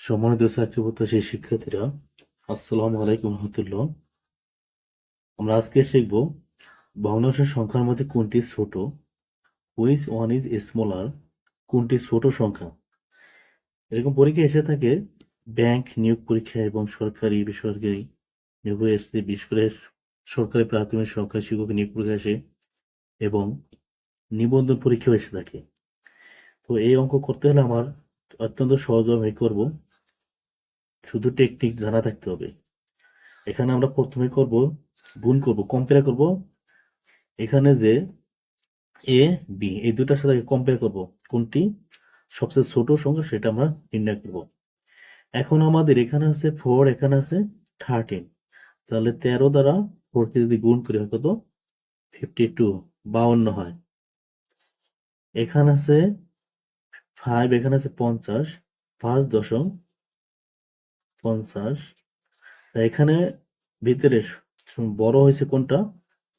সম্মানিত চাকরি প্রত্যাশী শিক্ষার্থীরা, আসসালামু আলাইকুম রহমতুল্লাহ। আমরা আজকে শিখব ভগ্নাংশের সংখ্যার মধ্যে কোনটি ছোট হুইচ ওয়ান ইজ স্মলার কোনটি ছোট সংখ্যা। এরকম পরীক্ষা এসে থাকে ব্যাংক নিয়োগ পরীক্ষা এবং সরকারি, বেসরকারি নিয়োগ এসে বিশেষ করে সরকারি প্রাথমিক সরকারি শিক্ষক নিয়োগ পরীক্ষা আসে এবং নিবন্ধন পরীক্ষাও এসে থাকে। তো এই অঙ্ক করতে হলে আমার অত্যন্ত সহজভাবে করব। শুধু টেকনিক জানা থাকতে হবে। এখানে আমরা প্রথমে করব, গুণ করব কম্পেয়ার করব। এখানে যে এ বি এই দুটার সাথে কম্পেয়ার করব। কোনটি? সবচেয়ে ছোট সংখ্যা সেটা আমরা নির্ণয় করব। এখন আমাদের এখানে আছে ফোর এখানে আছে থার্টিন তাহলে তেরো দ্বারা ফোরকে যদি গুণ করি হয় কত? ফিফটি টু বাউন্ন হয়। এখানে আছে ফাইভ এখানে আছে পঞ্চাশ, পাঁচ দশম পঞ্চাশ। এখানে ভিতরে বড় হয়েছে কোনটা?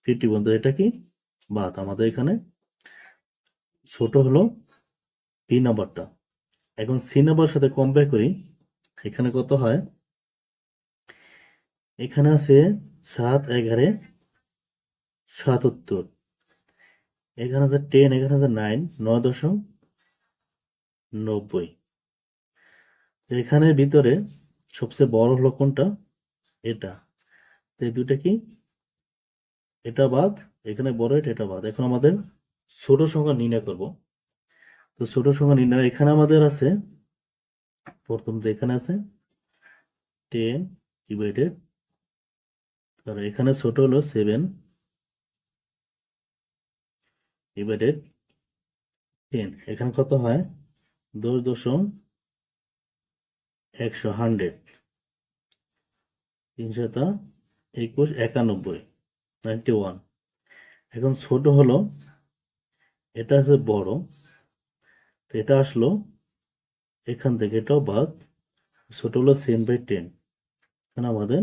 ফিফটি বন্ধু এটা কি? বাদ আমাদের এখানে ছোট হলো পি নাম্বারটা এখন সি নাম্বার সাথে কম্পেয়ার করি, এখানে কত হয়? এখানে আছে সাত এগারে সাতাত্তর। এখানে আছে টেন এখানে আছে নাইন নয় দশম নব্বই। এখানের ভিতরে সবচেয়ে বড় হলো কোনটা? এটা। তো এই দুইটা কি? এটা বাদ, এখানে বড়, এটা এটা বাদ। এখন আমাদের ছোট সংখ্যা নির্ণয় করব। তো ছোট সংখ্যা নির্ণয়, এখানে আমাদের আছে, প্রথম যে এখানে আছে টেন ডিভাইডেড আর এখানে ছোট হলো সেভেন ডিভাইডেড টেন এখানে কত হয়? দশ দশম একশো হান্ড্রেড। তিনশত একুশ, একানব্বই, নাইনটি ওয়ান। এখন ছোট হলো, এটা আছে বড়, তো এটা আসলো এখান থেকে এটাও বাদ, ছোট হলো সেন বাই টেন এখানে আমাদের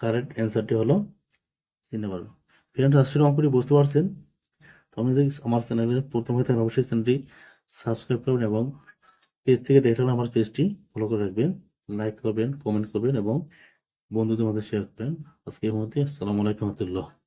কারেক্ট অ্যান্সারটি হলো তিন নম্বর ফ্রেন্ডস আসলে অঙ্কটি বুঝতে পারছেন? তো আপনি যদি আমার চ্যানেলের প্রথম হয়ে থাকেন, অবশ্যই চ্যানেলটি সাবস্ক্রাইব করবেন এবং পেজ থেকে দেখলে আমার পেজটি ফলো করে রাখবেন লাইক করবেন কমেন্ট করবেন এবং বন্ধুদের মধ্যে শেয়ার করবেন। আজকে মধ্যে, আসসালামু আলাইকুম রহমতুল্লাহ।